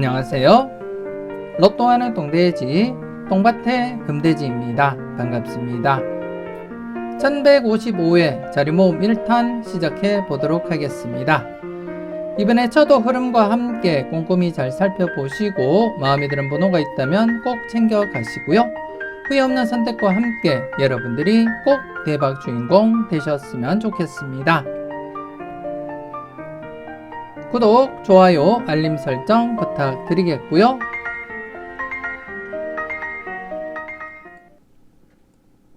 안녕하세요. 로또하는 동돼지 똥밭의 금돼지입니다. 반갑습니다. 1155회 자리모음 1탄 시작해 보도록 하겠습니다. 이번에 저도 흐름과 함께 꼼꼼히 잘 살펴보시고 마음에 드는 번호가 있다면 꼭 챙겨 가시고요. 후회 없는 선택과 함께 여러분들이 꼭 대박 주인공 되셨으면 좋겠습니다. 구독, 좋아요, 알림 설정 부탁드리겠고요.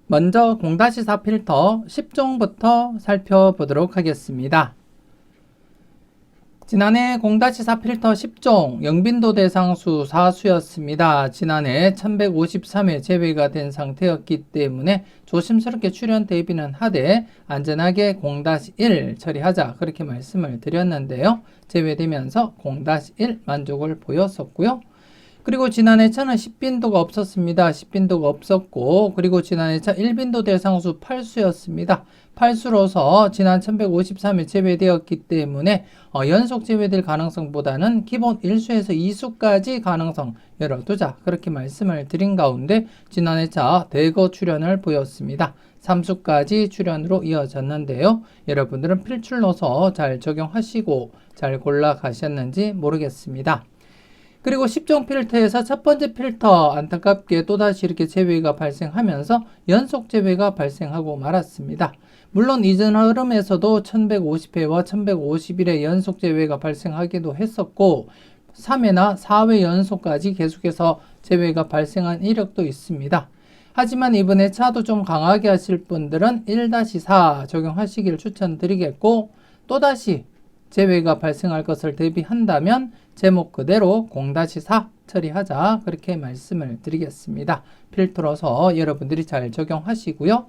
먼저 0-4 필터 10종부터 살펴보도록 하겠습니다. 지난해 0-4 필터 10종 영빈도 대상수 4수였습니다. 지난해 1153회 제외가 된 상태였기 때문에 조심스럽게 출연 대비는 하되 안전하게 0-1 처리하자 그렇게 말씀을 드렸는데요. 제외되면서 0-1 만족을 보였었고요. 그리고 지난해 차는 10빈도가 없었습니다. 10빈도가 없었고 그리고 지난해 차 1빈도 대상수 8수였습니다. 8수로서 지난 1153일 제외되었기 때문에 어, 연속 제외될 가능성보다는 기본 1수에서 2수까지 가능성 열어두자 그렇게 말씀을 드린 가운데 지난해 차 대거 출연을 보였습니다. 3수까지 출연으로 이어졌는데요. 여러분들은 필출로서 잘 적용하시고 잘 골라 가셨는지 모르겠습니다. 그리고 10종 필터에서 첫 번째 필터 안타깝게 또다시 이렇게 제외가 발생하면서 연속 제외가 발생하고 말았습니다. 물론 이전 흐름에서도 1150회와 1151회 연속 제외가 발생하기도 했었고 3회나 4회 연속까지 계속해서 제외가 발생한 이력도 있습니다. 하지만 이번에 차도 좀 강하게 하실 분들은 1-4 적용하시길 추천드리겠고 또다시 재외가 발생할 것을 대비한다면 제목 그대로 0-4 처리하자 그렇게 말씀을 드리겠습니다. 필터로서 여러분들이 잘 적용하시고요.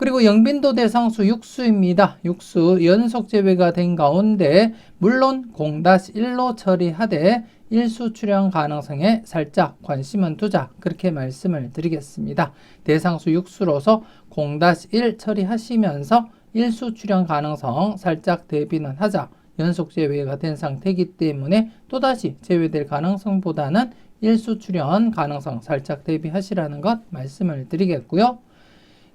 그리고 영빈도 대 상수 6수입니다. 6수 연속 제외가 된 가운데 물론 0-1로 처리하되 1수 출현 가능성에 살짝 관심은 두자 그렇게 말씀을 드리겠습니다. 대상수 6수로서 0-1 처리하시면서 일수 출현 가능성 살짝 대비는 하자. 연속 제외가 된 상태이기 때문에 또다시 제외될 가능성보다는 일수 출현 가능성 살짝 대비하시라는 것 말씀을 드리겠고요.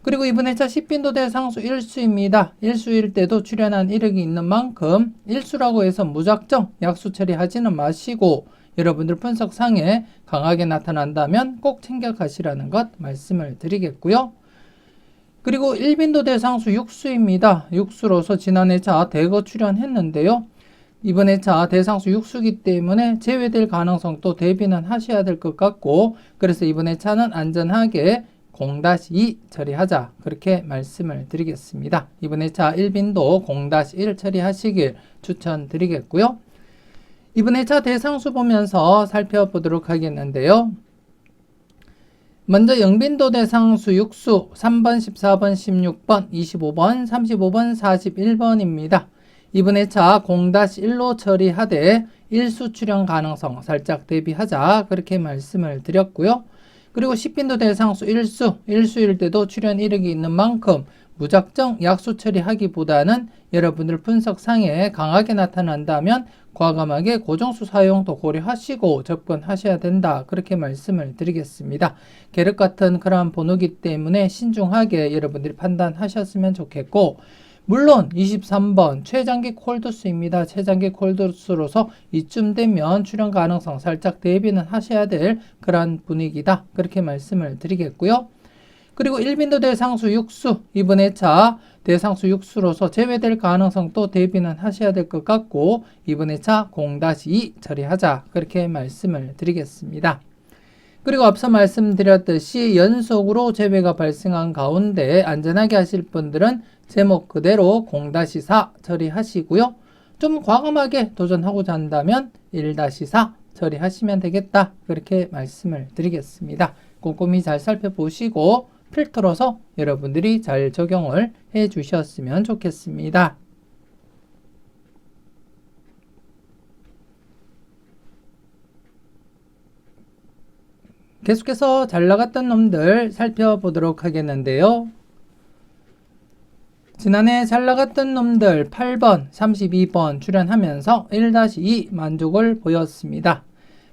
그리고 이번에 차 10빈도 대상수 1수입니다. 1수일 때도 출현한 이력이 있는 만큼 1수라고 해서 무작정 약수 처리하지는 마시고 여러분들 분석상에 강하게 나타난다면 꼭 챙겨 가시라는 것 말씀을 드리겠고요. 그리고 1빈도 대상수 6수입니다. 6수로서 지난해 차 대거 출연했는데요. 이번에 차 대상수 6수기 때문에 제외될 가능성도 대비는 하셔야 될 것 같고 그래서 이번에 차는 안전하게 0-2 처리하자 그렇게 말씀을 드리겠습니다. 이번에 차 1빈도 0-1 처리하시길 추천드리겠고요. 이번에 차 대상수 보면서 살펴보도록 하겠는데요. 먼저 영빈도 대상수 6수 3번, 14번, 16번, 25번, 35번, 41번입니다. 이번에 차 0-1로 처리하되 1수 출현 가능성 살짝 대비하자 그렇게 말씀을 드렸고요. 그리고 10빈도 대상수 1수, 1수일 때도 출현 이력이 있는 만큼 무작정 약수 처리하기보다는 여러분들 분석상에 강하게 나타난다면 과감하게 고정수 사용도 고려하시고 접근하셔야 된다. 그렇게 말씀을 드리겠습니다. 계륵 같은 그러한 번호기 때문에 신중하게 여러분들이 판단하셨으면 좋겠고 물론 23번 최장기 콜드스입니다. 최장기 콜드스로서 이쯤 되면 출현 가능성 살짝 대비는 하셔야 될 그런 분위기다. 그렇게 말씀을 드리겠고요. 그리고 1빈도 대상수 6수 이번에 차 대상수 6수로서 제외될 가능성도 대비는 하셔야 될 것 같고 이번에 차0-2 처리하자 그렇게 말씀을 드리겠습니다. 그리고 앞서 말씀드렸듯이 연속으로 제외가 발생한 가운데 안전하게 하실 분들은 제목 그대로 0-4 처리하시고요. 좀 과감하게 도전하고자 한다면 1-4 처리하시면 되겠다. 그렇게 말씀을 드리겠습니다. 꼼꼼히 잘 살펴보시고 필터로서 여러분들이 잘 적용을 해 주셨으면 좋겠습니다. 계속해서 잘 나갔던 놈들 살펴보도록 하겠는데요. 지난해 잘 나갔던 놈들 8번, 32번 출연하면서 1-2 만족을 보였습니다.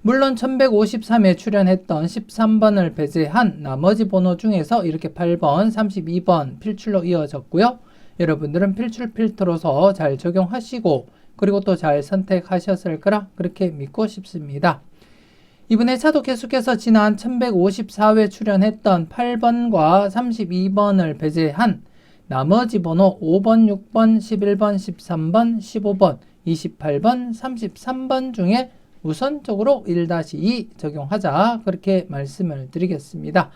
물론 1153에 출연했던 13번을 배제한 나머지 번호 중에서 이렇게 8번, 32번 필출로 이어졌고요. 여러분들은 필출 필터로서 잘 적용하시고 그리고 또 잘 선택하셨을 거라 그렇게 믿고 싶습니다. 이번에 차도 계속해서 지난 1154회 출연했던 8번과 32번을 배제한 나머지 번호 5번, 6번, 11번, 13번, 15번, 28번, 33번 중에 우선적으로 1-2 적용하자 그렇게 말씀을 드리겠습니다.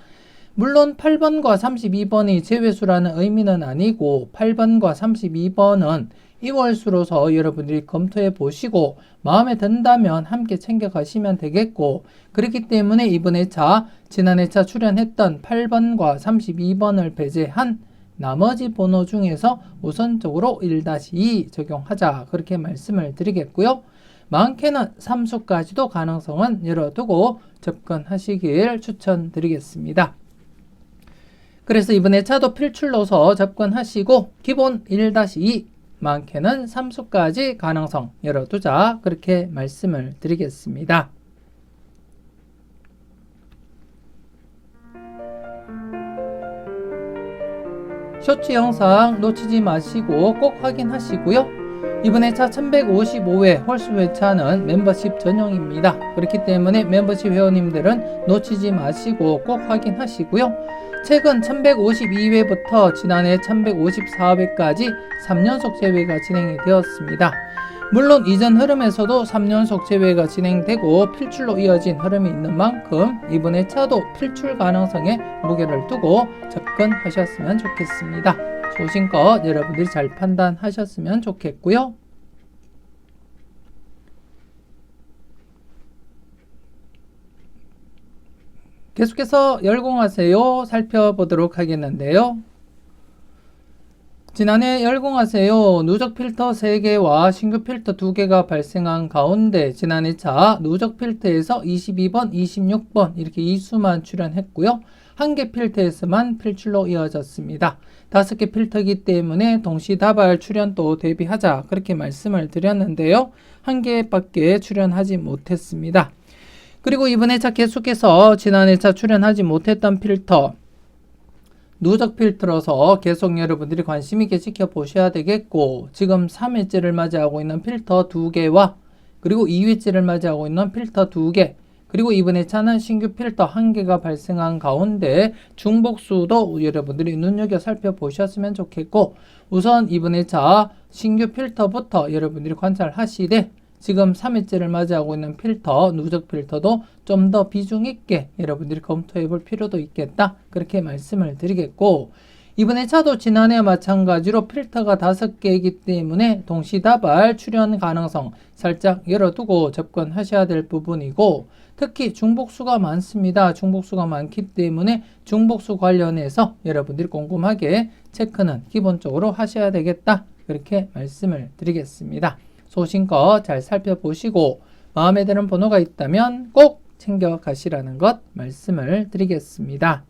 물론 8번과 32번이 제외수라는 의미는 아니고 8번과 32번은 2월수로서 여러분들이 검토해 보시고 마음에 든다면 함께 챙겨 가시면 되겠고 그렇기 때문에 이번 회차 지난 회차 출연했던 8번과 32번을 배제한 나머지 번호 중에서 우선적으로 1-2 적용하자 그렇게 말씀을 드리겠고요. 많게는 3수까지도 가능성은 열어두고 접근하시길 추천드리겠습니다. 그래서 이번에 차도 필출로서 접근하시고 기본 1-2 많게는 3수까지 가능성 열어두자 그렇게 말씀을 드리겠습니다. 쇼츠 영상 놓치지 마시고 꼭 확인하시고요. 이번에 차 1155회 홀수 회차는 멤버십 전용입니다. 그렇기 때문에 멤버십 회원님들은 놓치지 마시고 꼭 확인하시고요. 최근 1152회부터 지난해 1154회까지 3연속 제외가 진행이 되었습니다. 물론 이전 흐름에서도 3연속 제외가 진행되고 필출로 이어진 흐름이 있는 만큼 이번에 차도 필출 가능성에 무게를 두고 접근하셨으면 좋겠습니다. 소신껏 여러분들이 잘 판단하셨으면 좋겠고요. 계속해서 열공하세요 살펴보도록 하겠는데요. 지난해 열공하세요 누적 필터 3개와 신규 필터 2개가 발생한 가운데 지난해 차 누적 필터에서 22번, 26번 이렇게 이수만 출연했고요. 한 개 필터에서만 필출로 이어졌습니다. 다섯 개 필터이기 때문에 동시다발 출연도 대비하자 그렇게 말씀을 드렸는데요. 한 개밖에 출연하지 못했습니다. 그리고 이번 회차 계속해서 지난 회차 출연하지 못했던 필터 누적 필터로서 계속 여러분들이 관심 있게 지켜보셔야 되겠고 지금 3회째를 맞이하고 있는 필터 2개와 그리고 2회째를 맞이하고 있는 필터 2개 그리고 이번 회차는 신규 필터 1개가 발생한 가운데 중복수도 여러분들이 눈여겨 살펴보셨으면 좋겠고 우선 이번 회차 신규 필터부터 여러분들이 관찰하시되 지금 3회째를 맞이하고 있는 필터, 누적 필터도 좀 더 비중 있게 여러분들이 검토해 볼 필요도 있겠다. 그렇게 말씀을 드리겠고, 이번에 차도 지난해와 마찬가지로 필터가 다섯 개이기 때문에 동시다발 출현 가능성 살짝 열어두고 접근하셔야 될 부분이고, 특히 중복수가 많습니다. 중복수가 많기 때문에 중복수 관련해서 여러분들이 꼼꼼하게 체크는 기본적으로 하셔야 되겠다. 그렇게 말씀을 드리겠습니다. 소신껏 잘 살펴보시고 마음에 드는 번호가 있다면 꼭 챙겨 가시라는 것 말씀을 드리겠습니다.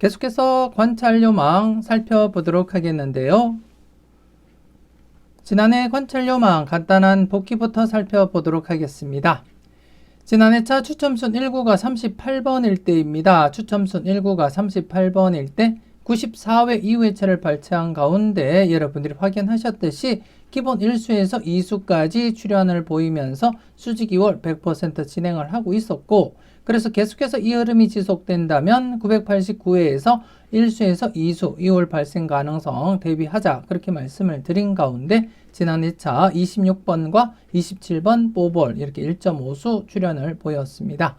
계속해서 관찰요망 살펴보도록 하겠는데요. 지난해 관찰요망 간단한 복귀부터 살펴보도록 하겠습니다. 지난해 차 추첨순 1구가 38번일 때입니다. 추첨순 1구가 38번일 때 94회 이후의 차를 발췌한 가운데 여러분들이 확인하셨듯이 기본 1수에서 2수까지 출연을 보이면서 수직 2월 100% 진행을 하고 있었고 그래서 계속해서 이 흐름이 지속된다면 989회에서 1수에서 2수 2월 발생 가능성 대비하자 그렇게 말씀을 드린 가운데 지난 2차 26번과 27번 뽀볼 이렇게 1.5수 출연을 보였습니다.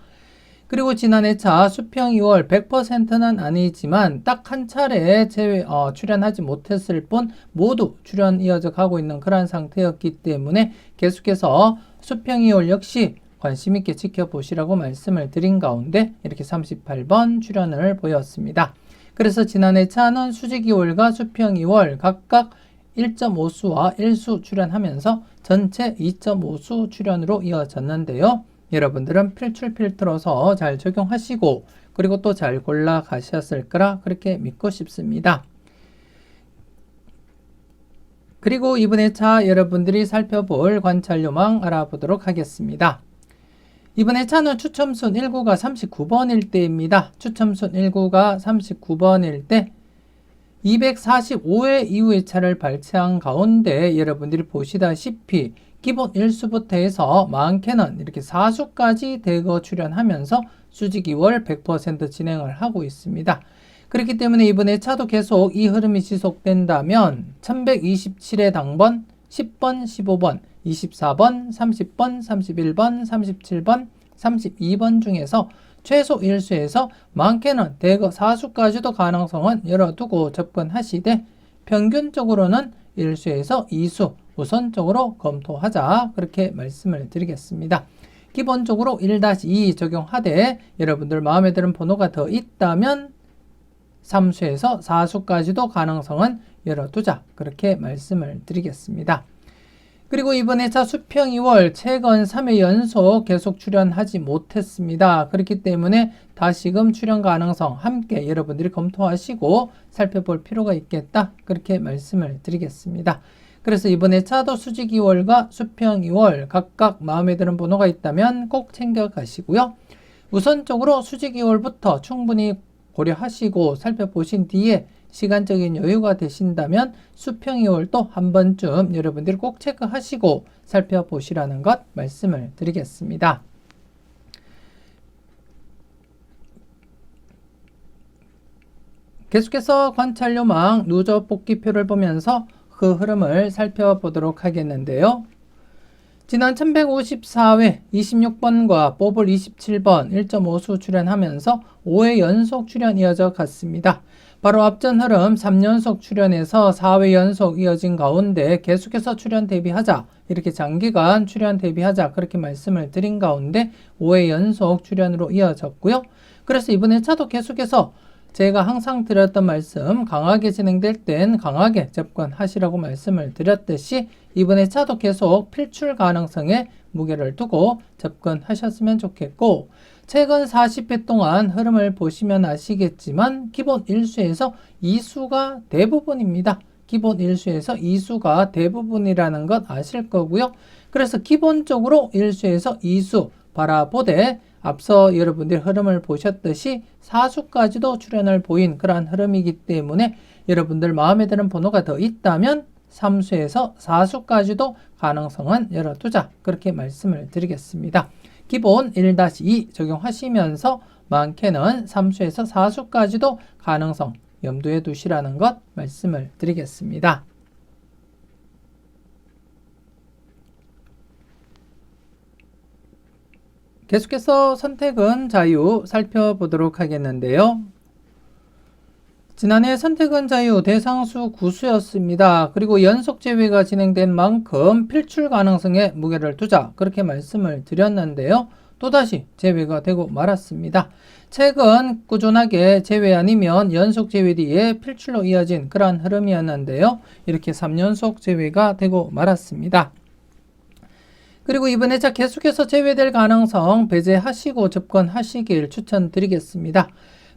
그리고 지난해 차 수평 2월 100%는 아니지만 딱 한 차례 제외, 어, 출연하지 못했을 뿐 모두 출연 이어져 가고 있는 그런 상태였기 때문에 계속해서 수평 2월 역시 관심 있게 지켜보시라고 말씀을 드린 가운데 이렇게 38번 출연을 보였습니다. 그래서 지난해 차는 수직 2월과 수평 2월 각각 1.5수와 1수 출연하면서 전체 2.5수 출연으로 이어졌는데요. 여러분들은 필출 필터로서 잘 적용하시고 그리고 또 잘 골라 가셨을 거라 그렇게 믿고 싶습니다. 그리고 이번 회차 여러분들이 살펴볼 관찰 요망 알아보도록 하겠습니다. 이번 회차는 추첨순 1구가 39번일 때입니다. 추첨순 1구가 39번일 때 245회 이후 회차를 발췌한 가운데 여러분들이 보시다시피 기본 1수부터 해서 많게는 이렇게 4수까지 대거 출연하면서 수직 2월 100% 진행을 하고 있습니다. 그렇기 때문에 이번에 차도 계속 이 흐름이 지속된다면 1127의 당번, 10번, 15번, 24번, 30번, 31번, 37번, 32번 중에서 최소 1수에서 많게는 대거 4수까지도 가능성은 열어두고 접근하시되 평균적으로는 1수에서 2수 우선적으로 검토하자 그렇게 말씀을 드리겠습니다. 기본적으로 1-2 적용하되 여러분들 마음에 드는 번호가 더 있다면 3수에서 4수까지도 가능성은 열어두자. 그렇게 말씀을 드리겠습니다. 그리고 이번 회차 수평 2월 최근 3회 연속 계속 출연하지 못했습니다. 그렇기 때문에 다시금 출연 가능성 함께 여러분들이 검토하시고 살펴볼 필요가 있겠다. 그렇게 말씀을 드리겠습니다. 그래서 이번 회차도 수직 2월과 수평 2월 각각 마음에 드는 번호가 있다면 꼭 챙겨 가시고요. 우선적으로 수직 2월부터 충분히 고려하시고 살펴보신 뒤에 시간적인 여유가 되신다면 수평 2월도 한 번쯤 여러분들이 꼭 체크하시고 살펴보시라는 것 말씀을 드리겠습니다. 계속해서 관찰요망 누적 복귀표를 보면서 그 흐름을 살펴보도록 하겠는데요. 지난 1154회 26번과 뽑을 27번 1.5수 출연하면서 5회 연속 출연 이어져 갔습니다. 바로 앞전 흐름 3연속 출연에서 4회 연속 이어진 가운데 계속해서 출연 대비하자 이렇게 장기간 출연 대비하자 그렇게 말씀을 드린 가운데 5회 연속 출연으로 이어졌고요. 그래서 이번 회차도 계속해서 제가 항상 드렸던 말씀 강하게 진행될 땐 강하게 접근하시라고 말씀을 드렸듯이 이번에 차도 계속 필출 가능성에 무게를 두고 접근하셨으면 좋겠고 최근 40회 동안 흐름을 보시면 아시겠지만 기본 1수에서 2수가 대부분입니다. 기본 1수에서 2수가 대부분이라는 것 아실 거고요. 그래서 기본적으로 1수에서 2수 바라보되 앞서 여러분들 흐름을 보셨듯이 사수까지도 출현을 보인 그러한 흐름이기 때문에 여러분들 마음에 드는 번호가 더 있다면 3수에서 4수까지도 가능성은 열어두자 그렇게 말씀을 드리겠습니다. 기본 1-2 적용하시면서 많게는 3수에서 4수까지도 가능성 염두에 두시라는 것 말씀을 드리겠습니다. 계속해서 선택은 자유 살펴보도록 하겠는데요. 지난해 선택은 자유 대상수 구수였습니다. 그리고 연속 제외가 진행된 만큼 필출 가능성에 무게를 두자 그렇게 말씀을 드렸는데요. 또다시 제외가 되고 말았습니다. 최근 꾸준하게 제외 아니면 연속 제외 뒤에 필출로 이어진 그러한 흐름이었는데요. 이렇게 3연속 제외가 되고 말았습니다. 그리고 이번 회차 계속해서 제외될 가능성 배제하시고 접근하시길 추천드리겠습니다.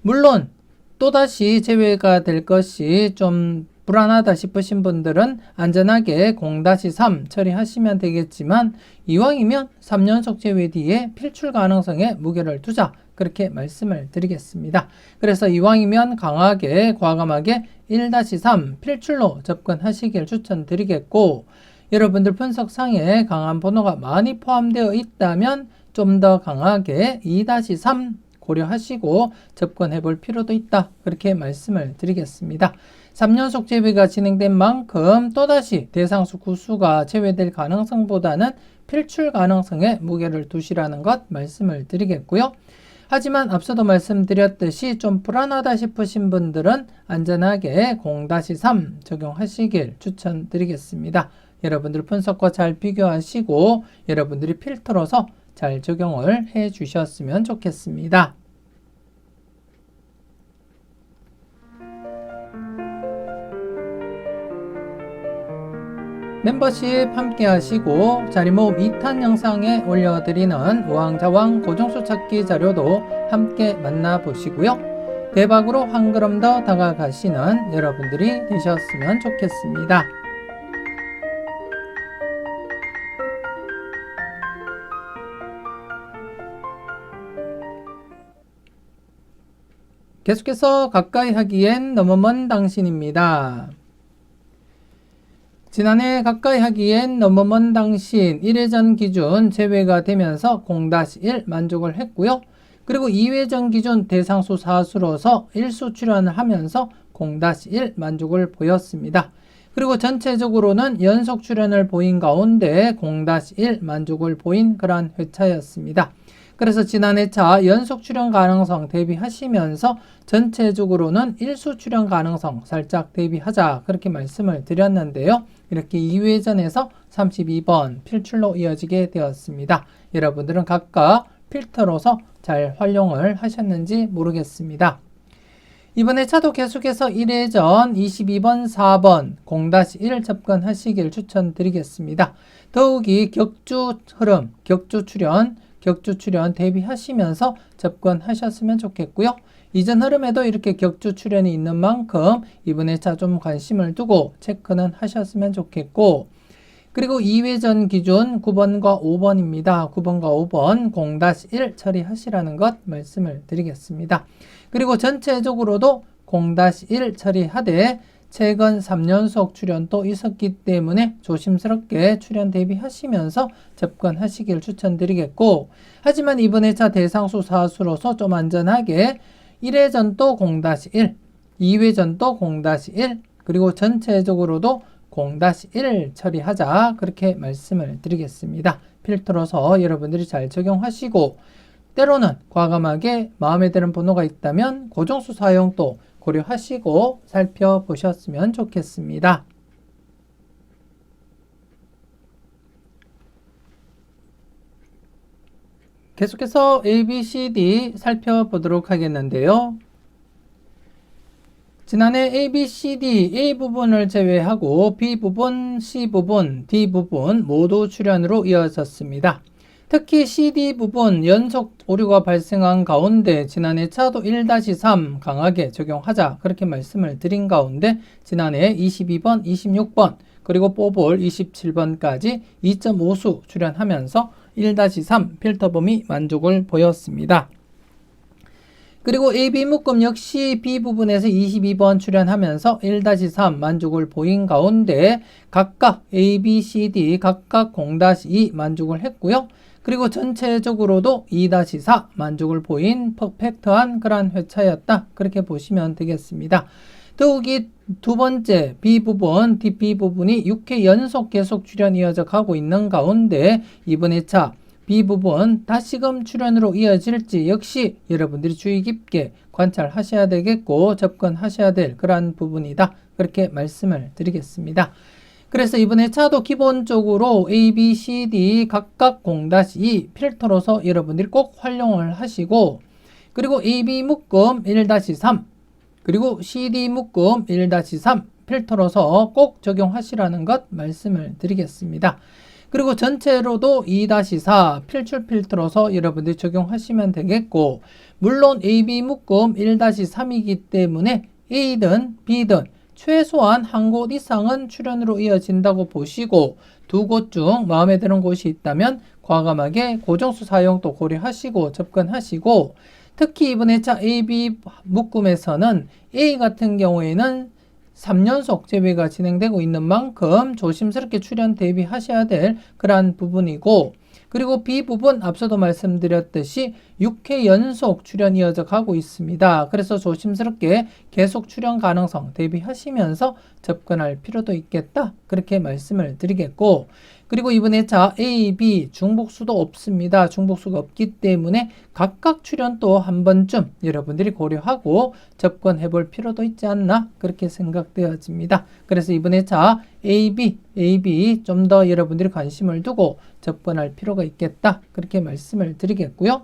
물론 또다시 제외가 될 것이 좀 불안하다 싶으신 분들은 안전하게 0-3 처리하시면 되겠지만 이왕이면 3연속 제외 뒤에 필출 가능성에 무게를 두자 그렇게 말씀을 드리겠습니다. 그래서 이왕이면 강하게 과감하게 1-3 필출로 접근하시길 추천드리겠고 여러분들 분석상에 강한 번호가 많이 포함되어 있다면 좀 더 강하게 2-3 고려하시고 접근해 볼 필요도 있다. 그렇게 말씀을 드리겠습니다. 3연속 제외가 진행된 만큼 또다시 대상수 구수가 제외될 가능성보다는 필출 가능성에 무게를 두시라는 것 말씀을 드리겠고요. 하지만 앞서도 말씀드렸듯이 좀 불안하다 싶으신 분들은 안전하게 0-3 적용하시길 추천드리겠습니다. 여러분들 분석과 잘 비교하시고 여러분들이 필터로서 잘 적용을 해 주셨으면 좋겠습니다. 멤버십 함께 하시고 자리모음 2탄 영상에 올려드리는 우왕좌왕 고정수 찾기 자료도 함께 만나보시고요. 대박으로 한 걸음 더 다가가시는 여러분들이 되셨으면 좋겠습니다. 계속해서 가까이 하기엔 너무 먼 당신입니다. 지난해 가까이 하기엔 너무 먼 당신 1회 전 기준 제외가 되면서 0-1 만족을 했고요. 그리고 2회 전 기준 대상수 사수로서 1수 출연을 하면서 0-1 만족을 보였습니다. 그리고 전체적으로는 연속 출연을 보인 가운데 0-1 만족을 보인 그러한 회차였습니다. 그래서 지난 회차 연속 출연 가능성 대비하시면서 전체적으로는 일수 출연 가능성 살짝 대비하자 그렇게 말씀을 드렸는데요. 이렇게 2회전에서 32번 필출로 이어지게 되었습니다. 여러분들은 각각 필터로서 잘 활용을 하셨는지 모르겠습니다. 이번에 차도 계속해서 1회전 22번 4번 0-1 접근하시길 추천드리겠습니다. 더욱이 격주 흐름, 격주 출연, 격주 출연 대비하시면서 접근하셨으면 좋겠고요. 이전 흐름에도 이렇게 격주 출연이 있는 만큼 이번에 차좀 관심을 두고 체크는 하셨으면 좋겠고 그리고 2회전 기준 9번과 5번입니다. 9번과 5번 0-1 처리하시라는 것 말씀을 드리겠습니다. 그리고 전체적으로도 0-1 처리하되 최근 3연속 출연도 있었기 때문에 조심스럽게 출연 대비하시면서 접근하시길 추천드리겠고 하지만 이번 회차 대상수 사수로서 좀 안전하게 1회전도 0-1, 2회전도 0-1 그리고 전체적으로도 0-1 처리하자 그렇게 말씀을 드리겠습니다. 필터로서 여러분들이 잘 적용하시고 때로는 과감하게 마음에 드는 번호가 있다면 고정수 사용도 고려하시고 살펴보셨으면 좋겠습니다. 계속해서 A, B, C, D 살펴보도록 하겠는데요. 지난해 A, B, C, D, A 부분을 제외하고 B 부분, C 부분, D 부분 모두 출연으로 이어졌습니다. 특히 CD 부분 연속 오류가 발생한 가운데 지난해 차도 1-3 강하게 적용하자 그렇게 말씀을 드린 가운데 지난해 22번, 26번 그리고 뽀볼 27번까지 2.5수 출연하면서 1-3 필터 범위 만족을 보였습니다. 그리고 AB 묶음 역시 B 부분에서 22번 출연하면서 1-3 만족을 보인 가운데 각각 A, B, C, D 각각 0-2 만족을 했고요. 그리고 전체적으로도 2-4 만족을 보인 퍼펙트한 그러한 회차였다. 그렇게 보시면 되겠습니다. 더욱이 두 번째 B 부분, DP 부분이 6회 연속 계속 출연 이어져 가고 있는 가운데 이번 회차 B 부분 다시금 출연으로 이어질지 역시 여러분들이 주의 깊게 관찰하셔야 되겠고 접근하셔야 될 그러한 부분이다. 그렇게 말씀을 드리겠습니다. 그래서 이번에 차도 기본적으로 A, B, C, D 각각 0-2 필터로서 여러분들이 꼭 활용을 하시고 그리고 A, B 묶음 1-3 그리고 C, D 묶음 1-3 필터로서 꼭 적용하시라는 것 말씀을 드리겠습니다. 그리고 전체로도 2-4 필출 필터로서 여러분들이 적용하시면 되겠고 물론 AB 묶음 1-3이기 때문에 A든 B든 최소한 한 곳 이상은 출연으로 이어진다고 보시고 두 곳 중 마음에 드는 곳이 있다면 과감하게 고정수 사용도 고려하시고 접근하시고 특히 이번 회차 AB 묶음에서는 A 같은 경우에는 3연속 재배가 진행되고 있는 만큼 조심스럽게 출연 대비하셔야 될 그러한 부분이고 그리고 B 부분 앞서도 말씀드렸듯이 6회 연속 출연 이어져 가고 있습니다. 그래서 조심스럽게 계속 출연 가능성 대비하시면서 접근할 필요도 있겠다. 그렇게 말씀을 드리겠고 그리고 이번에 자 A, B 중복수도 없습니다. 중복수가 없기 때문에 각각 출연 또한 번쯤 여러분들이 고려하고 접근해 볼 필요도 있지 않나 그렇게 생각되어집니다. 그래서 이번에 자 A, B, A, B 좀 더 여러분들이 관심을 두고 접근할 필요가 있겠다. 그렇게 말씀을 드리겠고요.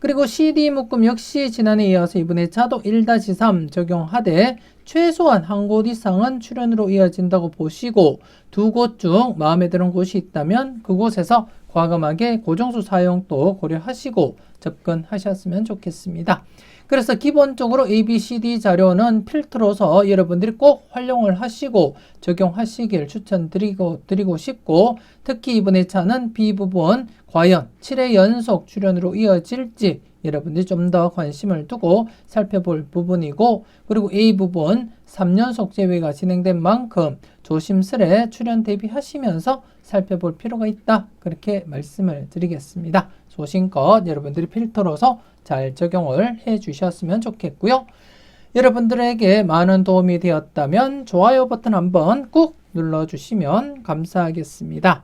그리고 CD 묶음 역시 지난해 이어서 이번에 차도 1-3 적용하되 최소한 한 곳 이상은 출연으로 이어진다고 보시고 두 곳 중 마음에 드는 곳이 있다면 그곳에서 과감하게 고정수 사용도 고려하시고 접근하셨으면 좋겠습니다. 그래서 기본적으로 A, B, C, D 자료는 필터로서 여러분들이 꼭 활용을 하시고 적용하시길 추천드리고 드리고 싶고 특히 이번 회차는 B 부분 과연 7회 연속 출연으로 이어질지 여러분들이 좀 더 관심을 두고 살펴볼 부분이고 그리고 A 부분 3연속 제외가 진행된 만큼 조심스레 출연 대비하시면서 살펴볼 필요가 있다. 그렇게 말씀을 드리겠습니다. 소신껏 여러분들이 필터로서 잘 적용을 해 주셨으면 좋겠고요. 여러분들에게 많은 도움이 되었다면 좋아요 버튼 한번 꾹 눌러주시면 감사하겠습니다.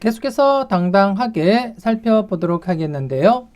계속해서 당당하게 살펴보도록 하겠는데요.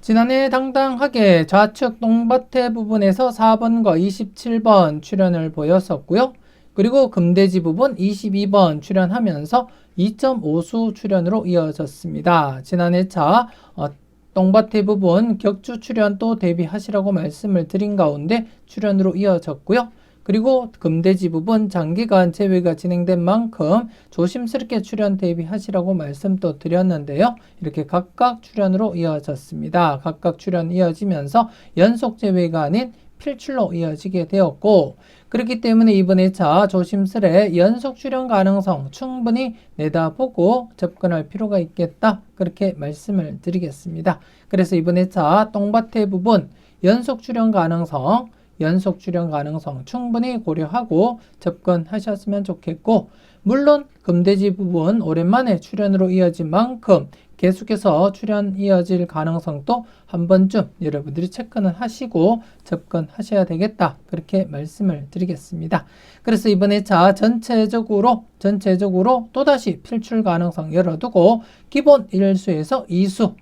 지난해 당당하게 좌측 똥밭의 부분에서 4번과 27번 출연을 보였었고요. 그리고 금돼지 부분 22번 출연하면서 2.5수 출연으로 이어졌습니다. 지난해 차 어, 똥밭의 부분 격주 출연 또 대비하시라고 말씀을 드린 가운데 출연으로 이어졌고요. 그리고 금돼지 부분 장기간 제외가 진행된 만큼 조심스럽게 출연 대비하시라고 말씀 또 드렸는데요. 이렇게 각각 출연으로 이어졌습니다. 각각 출연 이어지면서 연속 제외가 아닌 필출로 이어지게 되었고 그렇기 때문에 이번에 차 조심스레 연속 출연 가능성 충분히 내다보고 접근할 필요가 있겠다. 그렇게 말씀을 드리겠습니다. 그래서 이번에 차 똥밭의 부분 연속 출연 가능성 연속 출연 가능성 충분히 고려하고 접근하셨으면 좋겠고 물론 금돼지 부분 오랜만에 출연으로 이어진 만큼 계속해서 출연 이어질 가능성도 한 번쯤 여러분들이 체크는 하시고 접근하셔야 되겠다. 그렇게 말씀을 드리겠습니다. 그래서 이번에 자 전체적으로 전체적으로 또다시 필출 가능성 열어두고 기본 1수에서 2수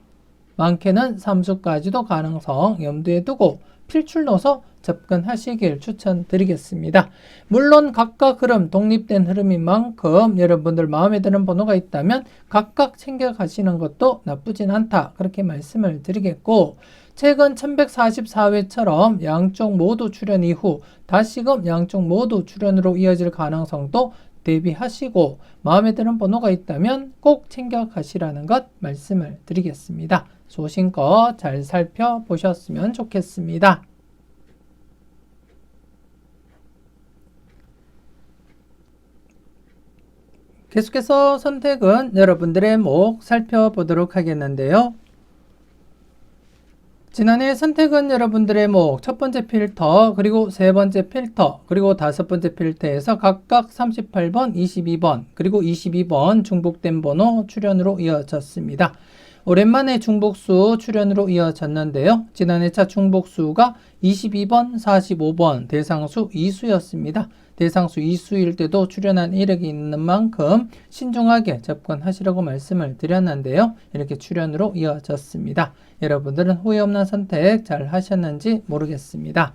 많게는 3수까지도 가능성 염두에 두고 필출 넣어서 접근하시길 추천드리겠습니다. 물론 각각 흐름, 독립된 흐름인 만큼 여러분들 마음에 드는 번호가 있다면 각각 챙겨가시는 것도 나쁘진 않다. 그렇게 말씀을 드리겠고, 최근 1144회처럼 양쪽 모두 출연 이후 다시금 양쪽 모두 출연으로 이어질 가능성도 대비하시고 마음에 드는 번호가 있다면 꼭 챙겨가시라는 것 말씀을 드리겠습니다. 소신껏 잘 살펴보셨으면 좋겠습니다. 계속해서 선택은 여러분들의 목 살펴보도록 하겠는데요. 지난해 선택은 여러분들의 목 첫 번째 필터 그리고 세 번째 필터 그리고 다섯 번째 필터에서 각각 38번, 22번 그리고 22번 중복된 번호 출연으로 이어졌습니다. 오랜만에 중복수 출연으로 이어졌는데요. 지난 해 차 중복수가 22번, 45번 대상수 2수였습니다. 대상수 2수일 때도 출연한 이력이 있는 만큼 신중하게 접근하시라고 말씀을 드렸는데요. 이렇게 출연으로 이어졌습니다. 여러분들은 후회 없는 선택 잘 하셨는지 모르겠습니다.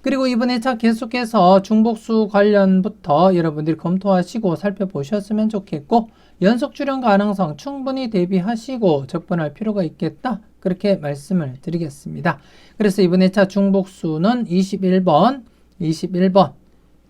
그리고 이번 에 차 계속해서 중복수 관련부터 여러분들이 검토하시고 살펴보셨으면 좋겠고 연속 출연 가능성 충분히 대비하시고 접근할 필요가 있겠다. 그렇게 말씀을 드리겠습니다. 그래서 이번에 차 중복수는 21번, 21번,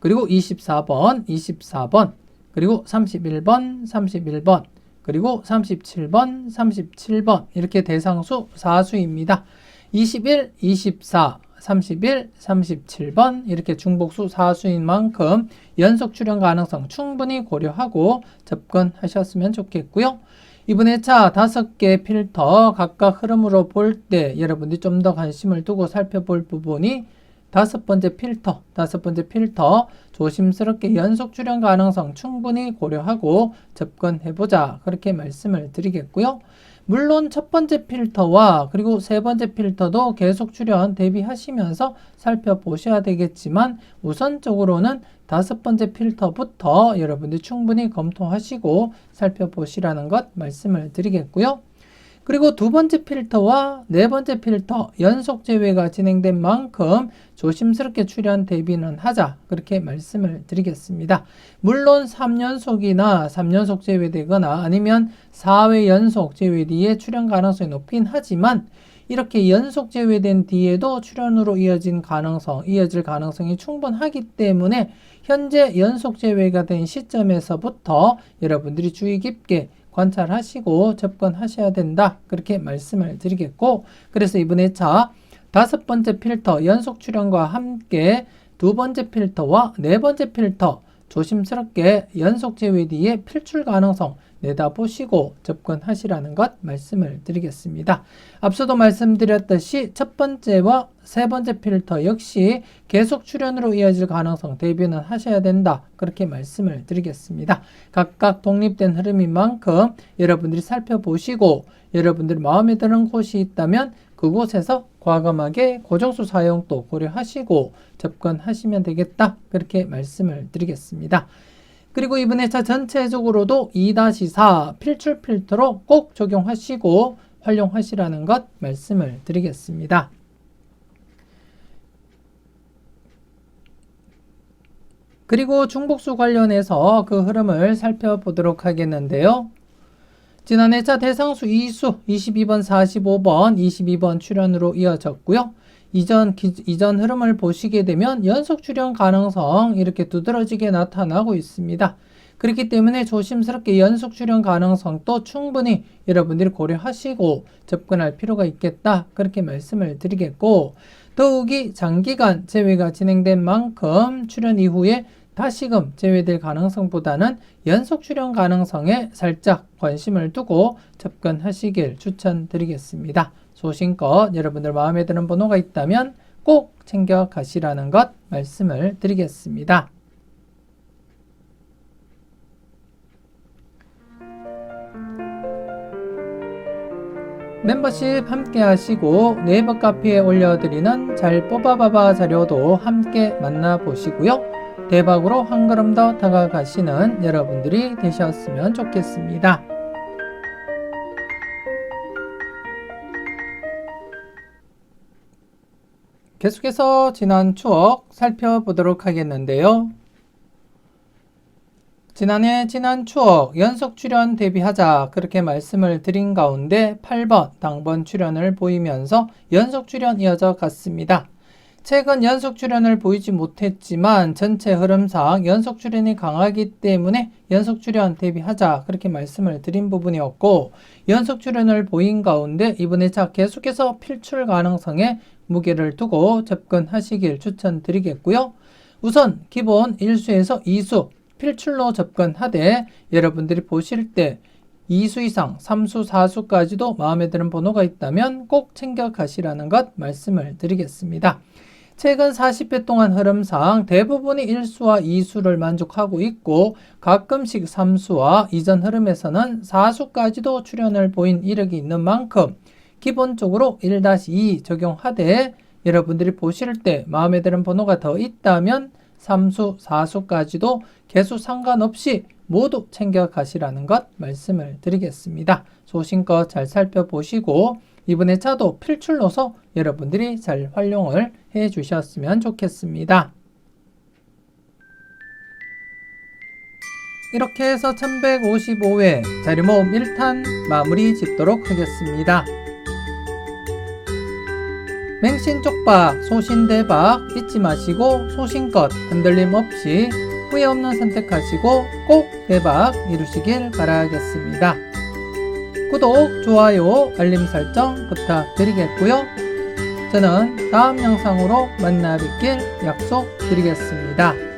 그리고 24번, 24번, 그리고 31번, 31번, 그리고 37번, 37번 이렇게 대상수 4수입니다. 21, 24, 31, 37번 이렇게 중복수 4수인 만큼 연속 출연 가능성 충분히 고려하고 접근하셨으면 좋겠고요. 이번에 차 다섯 개 필터 각각 흐름으로 볼 때 여러분들이 좀 더 관심을 두고 살펴볼 부분이 다섯 번째 필터, 다섯 번째 필터 조심스럽게 연속 출연 가능성 충분히 고려하고 접근해보자. 그렇게 말씀을 드리겠고요. 물론 첫 번째 필터와 그리고 세 번째 필터도 계속 출연 대비하시면서 살펴보셔야 되겠지만 우선적으로는 다섯 번째 필터부터 여러분들 충분히 검토하시고 살펴보시라는 것 말씀을 드리겠고요. 그리고 두 번째 필터와 네 번째 필터 연속 제외가 진행된 만큼 조심스럽게 출연 대비는 하자 그렇게 말씀을 드리겠습니다. 물론 3연속이나 3연속 제외되거나 아니면 4회 연속 제외 뒤에 출연 가능성이 높긴 하지만 이렇게 연속 제외된 뒤에도 출연으로 이어진 가능성, 이어질 가능성이 충분하기 때문에 현재 연속 제외가 된 시점에서부터 여러분들이 주의 깊게 관찰하시고 접근하셔야 된다. 그렇게 말씀을 드리겠고, 그래서 이번에 차 다섯 번째 필터 연속 출연과 함께 두 번째 필터와 네 번째 필터 조심스럽게 연속 제외 뒤에 필출 가능성 내다보시고 접근하시라는 것 말씀을 드리겠습니다. 앞서도 말씀드렸듯이 첫 번째와 세 번째 필터 역시 계속 출현으로 이어질 가능성 대비는 하셔야 된다. 그렇게 말씀을 드리겠습니다. 각각 독립된 흐름인 만큼 여러분들이 살펴보시고 여러분들이 마음에 드는 곳이 있다면 그곳에서 과감하게 고정수 사용도 고려하시고 접근하시면 되겠다. 그렇게 말씀을 드리겠습니다. 그리고 이번 회차 전체적으로도 2-4 필출 필터로 꼭 적용하시고 활용하시라는 것 말씀을 드리겠습니다. 그리고 중복수 관련해서 그 흐름을 살펴보도록 하겠는데요. 지난 회차 대상수 2수 22번, 45번, 22번 출현으로 이어졌고요. 이전, 기, 이전 흐름을 보시게 되면 연속 출현 가능성 이렇게 두드러지게 나타나고 있습니다. 그렇기 때문에 조심스럽게 연속 출현 가능성도 충분히 여러분들이 고려하시고 접근할 필요가 있겠다. 그렇게 말씀을 드리겠고, 더욱이 장기간 제외가 진행된 만큼 출현 이후에 다시금 제외될 가능성보다는 연속 출현 가능성에 살짝 관심을 두고 접근하시길 추천드리겠습니다. 소신껏 여러분들 마음에 드는 번호가 있다면 꼭 챙겨 가시라는 것 말씀을 드리겠습니다. 멤버십 함께 하시고 네이버 카페에 올려드리는 잘 뽑아봐봐 자료도 함께 만나보시고요. 대박으로 한 걸음 더 다가가시는 여러분들이 되셨으면 좋겠습니다. 계속해서 지난 추억 살펴보도록 하겠는데요. 지난해 지난 추억 연속 출연 대비하자 그렇게 말씀을 드린 가운데 8번 당번 출연을 보이면서 연속 출연 이어져 갔습니다. 최근 연속 출연을 보이지 못했지만 전체 흐름상 연속 출연이 강하기 때문에 연속 출연 대비하자 그렇게 말씀을 드린 부분이었고 연속 출연을 보인 가운데 이번에 자 계속해서 필출 가능성에 무게를 두고 접근하시길 추천드리겠고요. 우선 기본 1수에서 2수 필출로 접근하되 여러분들이 보실 때 2수 이상 3수, 4수까지도 마음에 드는 번호가 있다면 꼭 챙겨 가시라는 것 말씀을 드리겠습니다. 최근 40회 동안 흐름상 대부분이 1수와 2수를 만족하고 있고 가끔씩 3수와 이전 흐름에서는 4수까지도 출현을 보인 이력이 있는 만큼 기본적으로 1-2 적용하되 여러분들이 보실 때 마음에 드는 번호가 더 있다면 3수, 4수까지도 개수 상관없이 모두 챙겨 가시라는 것 말씀을 드리겠습니다. 소신껏 잘 살펴보시고 이번에 차도 필출로서 여러분들이 잘 활용을 해 주셨으면 좋겠습니다. 이렇게 해서 1155회 자리모음 1탄 마무리 짓도록 하겠습니다. 맹신 쪽박, 소신대박 잊지 마시고 소신껏 흔들림 없이 후회 없는 선택하시고 꼭 대박 이루시길 바라겠습니다. 구독, 좋아요, 알림 설정 부탁드리겠고요. 저는 다음 영상으로 만나 뵙길 약속드리겠습니다.